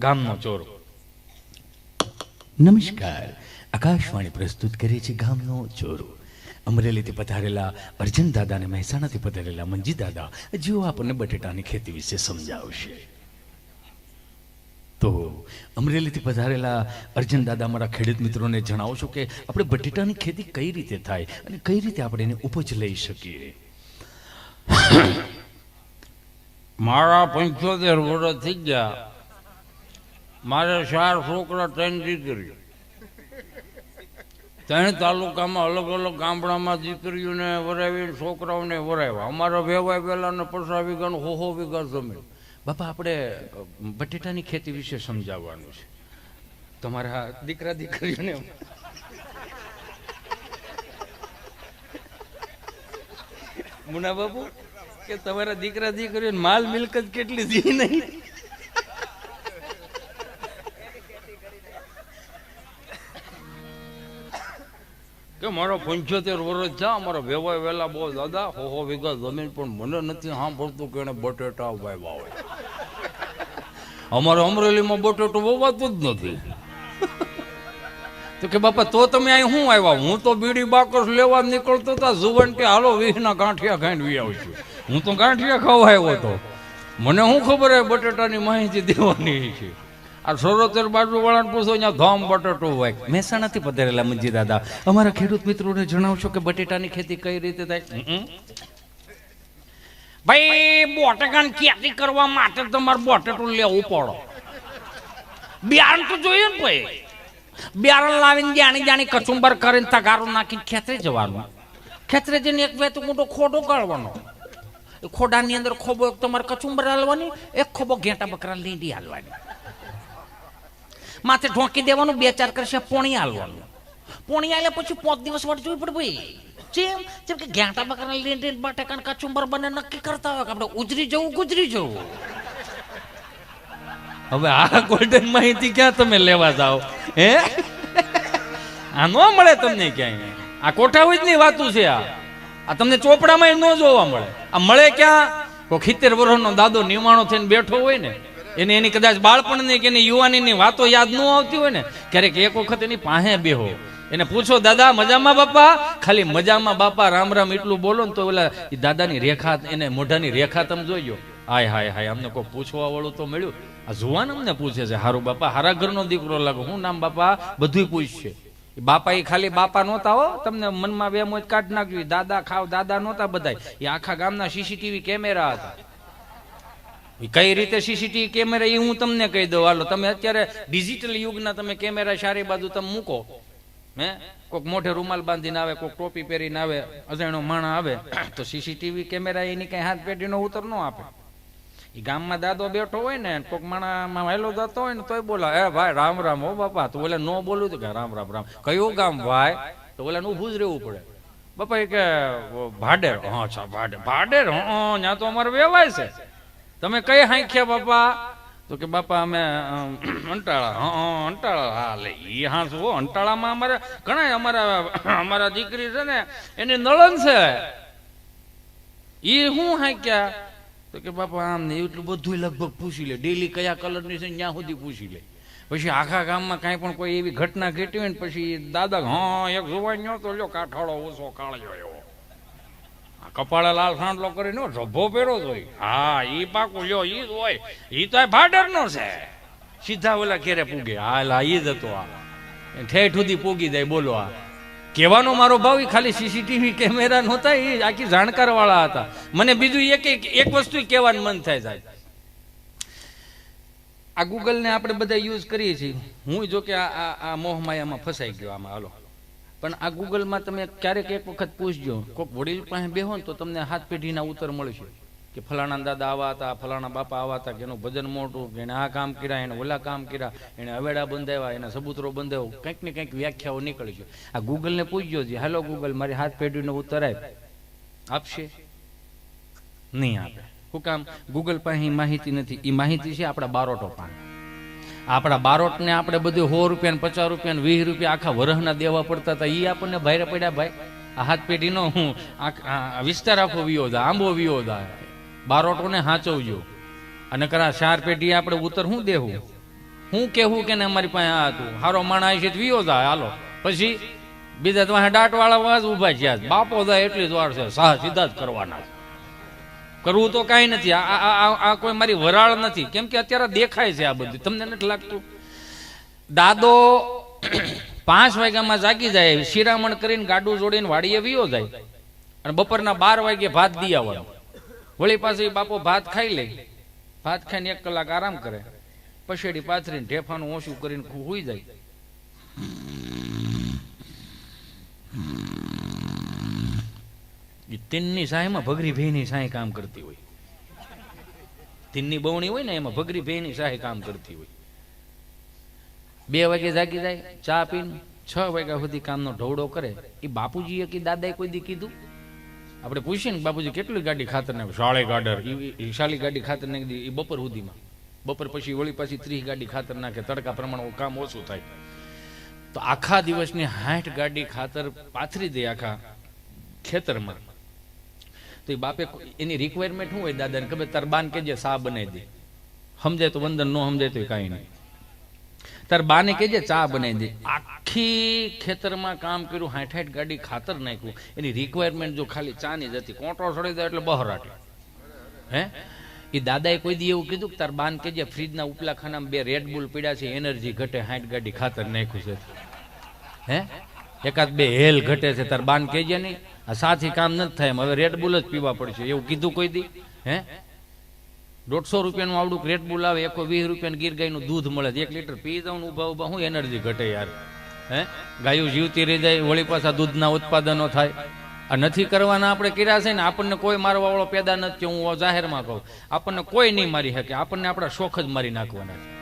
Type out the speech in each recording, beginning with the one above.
ગામનો ચોરો. નમસ્કાર. આકાશવાણી પ્રસ્તુત કરે છે ગામનો ચોરો. અમરેલીથી પધારેલા અર્જન દાદા અને મહેસાણાથી પધારેલા મંજી દાદા જેઓ આપણને બટેટાની ખેતી વિશે સમજાવશે. તો અમરેલીથી પધારેલા અર્જન દાદા અમારા ખેડૂત મિત્રોને જણાવો છો કે આપણે બટેટાની ખેતી કઈ રીતે થાય અને કઈ રીતે આપણે એને ઉપજ લઈ શકીએ? મારા પંચોતેર વર્ષ થઈ ગયા. મારે ચાર છોકરા, ત્રણ દીકરીઓ. ત્રણ તાલુકામાં અલગ અલગ ગામડામાં દીકરીઓને વરાવી છોકરાઓને વરાવ્યા. અમારા વેવાય પહેલા ને પચાસ વીઘાનું હો હો વીઘા જમીન. બાપા, આપણે બટેટાની ખેતી વિશે સમજાવવાનું છે. તમારા દીકરા દીકરીઓને મુના બાપુ, કે તમારા દીકરા દીકરીઓને માલ મિલકત કેટલી દી નહીં? કે મારો પંચોતેર વર્ષ છે અમારા વેવાય વેલા બહુ દાદા, હોહો હો જમીન પણ મને નથી સાંભળતું કે એને બટેટા વાવ્યા હોય. અમારે અમરેલીમાં બટેટું વવાતું જ નથી. તો કે બાપા, તો તમે અહીં શું આવ્યા? હું તો બીડી બાકસ લેવા નીકળતો હતા જુવન કે હાલો વીહના ગાંઠિયા ખાઈને વી આવશું. હું તો ગાંઠિયા ખાવા આવ્યો હતો મને શું ખબર હોય બટેટાની માહિતી દેવાની છે? આ સરોતર બાજુ વાળાને પૂછો અહીંયા ધોમ બટેટો હોય. મહેસાણાથી પધારેલા મંજી દાદા અમારા ખેડૂત મિત્રોને જણાવશો કે બટેટાની ખેતી કઈ રીતે થાય? ભાઈ બોટેકાની ખેતી કરવા માટે તમારે બોટેટું લેવું પડે. બિયારણ તો જોઈએ ને ભાઈ. બિયારણ લાવીને જાણી જાણી કચુંબર કરીને તગારો નાખીને ખેતરે જવાનું. ખેતરે જઈને એક બે તો મોટો ખોડો કાઢવાનો ખોડાની અંદર ખોબો એક તમારે કચુંબર હાલવાની એક ખોબો ઘેટા બકરા લીંડી હાલવાની. માથે ઢોંકી દેવાનું, બે ચાર કરશે, પોણી હાલવાનું પોણી આલ્યા પછી પાંચ દિવસ વાટ જોવી પડે ભાઈ. જેમ જેમ કે ઘેટા બકરા લીંડી બટાકા કચુંબર બને નક્કી કરતા હોય કે આપણે ઉજરી જવું, ગુજરી જવું. હવે આ ગોલ્ડન માહિતી ક્યાં તમે લેવા જાઓ? હે? આ ન મળે તમને ક્યાંય. આ કોઠાવીજની વાતું છે આ. આ તમને ચોપડામાં ન જોવા મળે. આ મળે ક્યાં? કોઈ ખિત્તેર વર્ષનો દાદો નિમાણો થઈને બેઠો હોય ને એને એની કદાચ બાળપણની કે એની યુવાનીની વાતો યાદ ન આવતી હોય ને, ક્યારેક એક વખત એની પાસે બેહો. એને પૂછો, દાદા, મજામાં બાપા? ખાલી મજામાં, બાપા, રામ રામ, એટલું બોલો ને તો ઓલા દાદાની રેખા, એને મોઢાની રેખા તમે જોઈ હાય હાય હાય, અમને કોઈ પૂછવા વાળું તો મળ્યું? આ જુવાન અમને પૂછે છે. હારું બાપા, હારા ઘરનો દીકરો લાગો. હું નામ બાપા? બધું પૂછશે. બાપા એ ખાલી બાપા નહોતા હો, તમને મનમાં બે મોજ કાઢ નાખ્યું દાદા ખાવ, દાદા નહોતા બધા એ આખા ગામના સીસીટીવી કેમેરા હતા. કઈ રીતે સીસીટીવી કેમેરા એ હું તમને કહી દઉં. હાલો, તમે અત્યારે ડિજિટલ યુગના તમે કેમેરા સારી બાજુ તમે મૂકો. હે? કોઈક મોઢે રૂમાલ બાંધીને આવે, કોઈક ટોપી પહેરીને આવે, અજાણ્યો માણા આવે, તો સીસીટીવી કેમેરા એની કઈ હાથ પેઢીનો ઉતર ન આપે. એ ગામમાં દાદો બેઠો હોય ને કોઈક માણામાં વહેલો જતો હોય ને, તોય બોલા, એ ભાઈ, રામ રામ હો બાપા. તો બોલે નો બોલું કે, રામ રામ રામ. કયું ગામ ભાઈ? તો બોલે ઊભું જ રહેવું પડે. બાપા, એ કે, ભાડેર. હા, અચ્છા, ભાડેર. ભાડેર? હા ત્યાં તો અમારે વેવાય છે. તમે કઈ હાંખ્યા બાપા? તો કે બાપા અમે અંટાળા. હ અંટાળા. હા લે એ હા શું હો, અંટાળામાં અમારે ઘણા અમારા અમારા દીકરી છે ને એની નળન છે. એ હું હાંક્યા તો કે બાપા આમ ને એટલું બધું લગભગ પૂછી લે. ડેલી કયા કલરની છે ત્યાં સુધી પૂછી લે. પછી આખા ગામમાં કાંઈ પણ કોઈ એવી ઘટના ઘટી હોય ને પછી દાદા હા એક જોવાઈ તો જો કાઠાળો ઓછો કાળ્યો એવો. કપાળે લાલ સાંડલો કરીને રભો પહેરો જ હોય હા, ઈ પાકું લ્યો, ઈ જ હોય. ઈ તો ભાડર નો છે. સીધા ઓલા ઘેરે પૂગે. હા, લા, ઈ જ હતો આ. ઠેઠ સુધી પૂગી જાય, બોલો આ. કહેવાનો મારો ભાવ એ ખાલી સીસીટીવી કેમેરા નહોતા એ આખી જાણકાર વાળા હતા. મને બીજું એક એક એક વસ્તુ કહેવાનું મન થાય સાહેબ. આ ગૂગલને આપણે બધા યુઝ કરીએ છીએ. હું જો કે આ આ મોહમાયામાં ફસાઈ ગયો આમાં, હાલો. પણ આ ગૂગલમાં તમે ક્યારેક એક વખત પૂછજો. કોઈક વડીલ પાસે બેહો ને તો તમને હાથ પેઢીના ઉત્તર મળશે કે ફલાણા દાદા આવા હતા, ફલાણા બાપા આવા હતા, કે એનું ભજન મોટું, કે એને આ કામ કર્યા, એને ઓલા કામ કર્યા, એને અવેડા બંધાવ્યા, એના સબૂતરો બંધાવ્યો કંઈક ને કંઈક વ્યાખ્યાઓ નીકળશે આ ગૂગલને પૂછજો જે, હાલો ગૂગલ મારી હાથ પેઢીનો ઉત્તર આપ. આપશે? નહીં આપે. શું કામ? ગૂગલ પાસે એ માહિતી નથી. એ માહિતી છે આપણા બારોટો પાસે આપણા બારોટને આપણે બધું સો રૂપિયા પચાસ રૂપિયા વીસ રૂપિયા આખા વરહના દેવા પડતા હતા. એ આપણને ભારે પડ્યા, ભાઈ. હાથ પેઢીનો હું વિસ્તાર આખો વિયોદા આંબો વિયોદા બારોટોને હાચવજો. અને કરા ચાર પેઢી આપણે ઉત્તર શું દેવું હું કેવું કે ને અમારી પાસે આ હતું? હારો માણા છે તો વિયો જાય હાલો. પછી બીજા તમારે દાંતવાળા વાજ ઊભા છે. બાપો દા, એટલી જ વાર છે. સાહ સીધા જ કરવાના છે. કરવું તો કાંઈ નથી. આ આ- કોઈ મારી વરાળ નથી. કેમ કે અત્યારે દેખાય છે આ બધું. તમને નથી લાગતું? દાદો પાંચ વાગ્યામાં જાગી જાય, શિરામણ કરીને ગાડું જોડીને વાડીએ વિયો જાય. અને બપોરના બાર વાગે ભાત દી આવવાનો. વળી પાસે બાપો ભાત ખાઈ લે. ભાત ખાઈને એક કલાક આરામ કરે. પછેડી પાથરીને ઢેફાનું ઓછું કરીને હુઈ જાય. ઈ તીનની સાયમાં ભગરી ભેની સાય કામ કરતી હોય. તીનની બવણી હોય ને એમાં ભગરી ભેની સાય કામ કરતી હોય. બે વાગે જાગી જાય, ચા પીને છ વાગ્યા સુધી કામનો ઢવડો કરે. એ બાપુજીએ કે દાદાએ કોઈ દી કીધું? આપણે પૂછીએ ને, બાપુજી કેટલી ગાડી ખાતર નાખે શાળે ગાડર શાલી ગાડી ખાતર નાખી દી એ બપોર સુધીમાં. બપોર પછી, વળી પાછી ત્રીસ ગાડી ખાતર નાખે, તડકા પ્રમાણે કામ ઓછું થાય. તો આખા દિવસની હાઠ ગાડી ખાતર પાથરી દે આખા ખેતરમાં. તો બાપે એની રિક્વાયરમેન્ટ શું હોય દાદાને? ખબર? તાર બાન કેજે સા બનાવી દે. સમજે તો વંદન ન સમજે તો કાંઈ નહીં. તાર બાને કેજે ચા બનાવી દે. આખી ખેતરમાં કામ કર્યું હાઠ હાઠ ગાડી ખાતર નાખ્યું. એની રિક્વાયરમેન્ટ જો ખાલી ચાની જ હતી, કોટો સડી જાય એટલે બહરાટ હે? એ દાદાએ કોઈ દી એવું કીધું કે તાર બાન કેજે ફ્રીજના ઉપલા ખાનામાં બે રેડ બુલ પીડ્યા છે, એનર્જી ઘટે, હાઠ ગાડી ખાતર નાખ્યું છે. હે? એકાદ બે હેલ ઘટે છે, તાર બાન કેજે નહીં. આ સાથી કામ નથી થાય. એમ. હવે રેડ બુલ જ પીવા પડશે. એવું કીધું કોઈ દી? હે? દોઢસો રૂપિયાનું આવડું રેડ બુલ આવે, એકો વીસ રૂપિયાનું ગીર ગાયનું દૂધ મળે. એક લીટર પી જાઉં ઊભા ઊભા હું એનર્જી ઘટે યાર. હે? ગાયું જીવતી રહી જાય, વળી પાછા દૂધના ઉત્પાદનો થાય. આ નથી કરવાના આપણે કર્યા છે ને, આપણને કોઈ મારવા વાળો પેદા નથી હું જાહેરમાં કહું. આપણને કોઈ નહીં મારી શકે. આપણને આપણા શોખ જ મારી નાખવાના છે.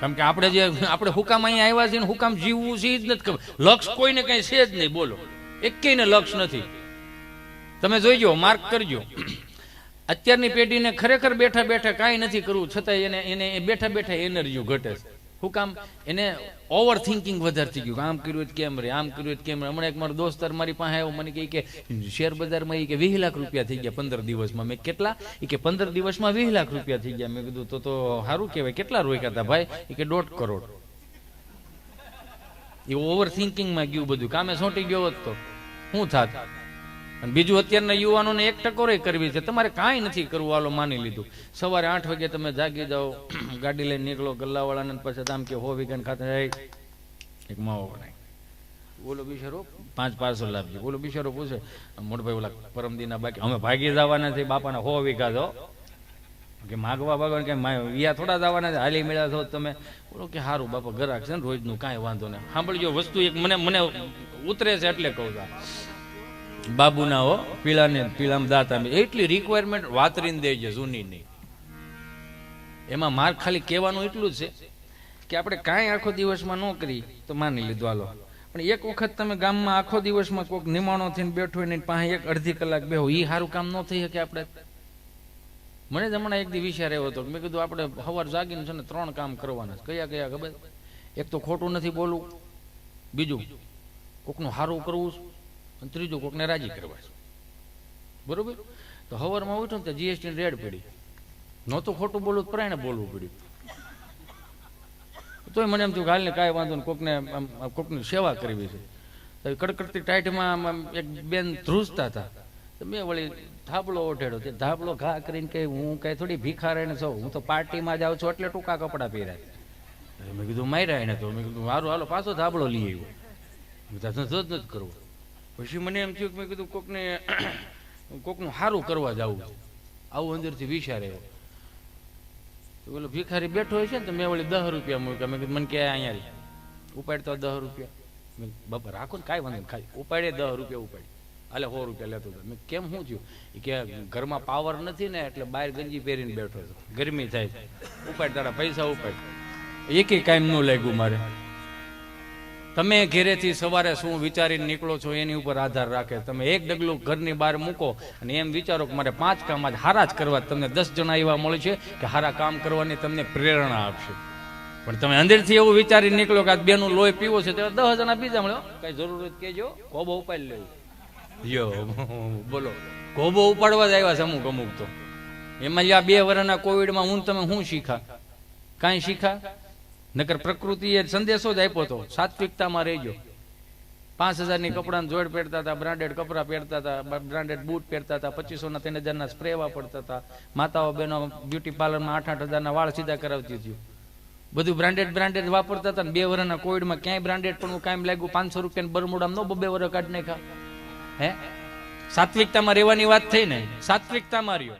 કેમ કે આપણે જે, આપણે હુકામ અહીંયા આવ્યા છીએ હુકામ જીવવું છે જ નથી ખબર. લક્ષ કોઈને કઈ છે જ નહીં. બોલો. એકેયને લક્ષ નથી. તમે જોઈજો માર્ક કરજો. અત્યારની પેઢીને ખરેખર બેઠા બેઠા કાંઈ નથી કરવું છતાં એને એને બેઠા બેઠા એનર્જી ઘટે છે. શું કામ એને ઓવર થિંકિંગ વધારે થઈ ગયું. આમ કર્યું કેમ રે, આમ કર્યું કેમ રે. હમણાં એક મારો દોસ્તાર મારી પાસે આવ્યો, મને કહે કે શેર બજારમાં એ કે વીસ લાખ રૂપિયા થઈ ગયા પંદર દિવસમાં. મેં કેટલા? એ કે, પંદર દિવસમાં વીસ લાખ રૂપિયા થઈ ગયા. મેં કીધું, તો તો સારું કહેવાય. કેટલા રોક્યા હતા ભાઈ? એ કે, દોઢ કરોડ. એ ઓવર થિંકિંગમાં ગયું બધું. કામે સોંટી ગયો હોત તો. શું થાત? અને બીજું અત્યારના યુવાનોને એક ટકોરે કરવી છે. તમારે કાંઈ નથી કરવું, હાલો માની લીધું. સવારે આઠ વાગે તમે જાગી જાઓ, ગાડી લઈને નીકળો ગલ્લાવાળાને પછી આમ કે હો વીઘાને ખાતે એક માવો બનાય. બોલો બિચારો પાંચ પાર્સલ લાવજો. બોલો બિચારો પૂછે. મોટભાઈ ઓલા પરમદીના બાકી, અમે ભાગી જવાના છે બાપાના હો વિઘા દો કે માગવા બાગવા કે યા થોડા જ આવવાના હાલી મળ્યા છો તમે. બોલો કે સારું બાપા ગરાક છે ને રોજનું, કાંઈ વાંધો નહીં. સાંભળજો, વસ્તુ એક મને મને ઉતરે છે એટલે કહું છું. બાબુના હો પીળા ને પીળામ દાંત એટલી રિક્વાયરમેન્ટ વાતરીને દેજે જૂની નહીં એમાં માર ખાલી કહેવાનું એટલું છે કે આપણે કાંઈ આખો દિવસમાં ન કરી, તો માની લીધું, હાલો. પણ એક વખત તમે ગામમાં આખો દિવસમાં કોઈક નિમાણો થઈને બેઠો હોય ને પાસે એક અડધી કલાક બેહો એ સારું કામ ન થઈ શકે આપણે. મને જ હમણાં એક દી વિચાર એવો હતો મેં કીધું આપણે સવાર જાગીને છે ને ત્રણ કામ કરવાના કયા કયા ખબર? એક તો ખોટું નથી બોલવું, બીજું કોકનું સારું કરવું અને ત્રીજું કોકને રાજી કરવા બરોબર? તો હવારમાં ઉઠો ને જીએસટી રેડ પડી. નહોતું ખોટું બોલવું પ્રાણે બોલવું પડ્યું. તોય મને એમ થયું હાલને કાંઈ વાંધો નહીં, કોકને કોકની સેવા કરવી છે. કડકડતી ટાઈટમાં એક બેન ધ્રુજતા હતા. તો મેં વળી ધાબળો ઓઢેડો. તે ધાબળો ઘા કરીને કે હું કઈ થોડી ભિખારણ છું હું તો પાર્ટીમાં જાઉં છું એટલે ટૂંકા કપડાં પહેર્યા. મેં કીધું, માર્યા એને તો. મેં કીધું મારું હાલો, પાછો ધાબળો લઈ આવ્યો. મેં કીધું જ નથી કરવો. પછી મને એમ થયું કે મેં કીધું, કોકને, કોકનું સારું કરવા જવું આવું અંદરથી વિચાર. આવ્યો તો પેલો ભિખારી બેઠો હોય છે ને, તો મેં વળી દસ રૂપિયા મૂક્યા. મેં કીધું, મને કે અહીંયા. ઉપાડતો દસ રૂપિયા. બાપા, રાખો ને, કાંઈ વાંધો ખાલી ઉપાડે દસ રૂપિયા ઉપાડી હાલે સો રૂપિયા લેતો હતો મેં કેમ શું થયું? કે ઘરમાં પાવર નથી ને એટલે બહાર ગંજી પહેરીને બેઠો હતો ગરમી થાય છે. ઉપાડ તારા પૈસા ઉપાડ. એકે કાંઈ ન લાગ્યું મારે. તમે ઘેરેથી સવારે શું વિચારીને નીકળો છો એની ઉપર આધાર રાખે. તમે એક ડગલું ઘરની બહાર મૂકો અને એમ વિચારો કે મારે પાંચ કામ આજ હારા જ કરવા તમને દસ જણા એવા મળે છે કે હારા કામ કરવાની તમને પ્રેરણા આપશે. પણ તમે અંદરથી એવું વિચારીને નીકળો કે આ બેનું લોહી પીવો છે તો દસ જણા બીજા મળ્યો કઈ જરૂર હોય કહેજો. કોબો ઉપાડી લેવું યો, બોલો. કોબો ઉપાડવા જ આવ્યા છે અમુક અમુક તો. એમાં આ બે વર્ષના કોવિડમાં હું તમે શું શીખા? કાંઈ શીખા? નકર પ્રકૃતિએ સંદેશો જ આપ્યો હતો સાત્વિકતામાં રહેજો. પાંચ હજારની કપડા જોડ પહેરતા હતા, બ્રાન્ડેડ કપડાં પહેરતા હતા બ્રાન્ડેડ બૂટ પહેરતા હતા પચીસો ના ત્રણ હજારના સ્પ્રે વાપરતા હતા. માતાઓ બહેનો બ્યુટી પાર્લરમાં આઠ આઠ હજારના વાળ સીધા કરાવતી હતી. બધું બ્રાન્ડેડ બ્રાન્ડેડ વાપરતા હતા ને બે વર્ષના કોવિડમાં ક્યાંય બ્રાન્ડેડ પણ કાંઈ લાગ્યું પાંચસો રૂપિયા બરમુડામાં નો બે વર્ષ કાઢ નાખ્યા. હે? સાત્વિકતામાં રહેવાની વાત થઈ ને? સાત્વિકતામાં રહ્યો.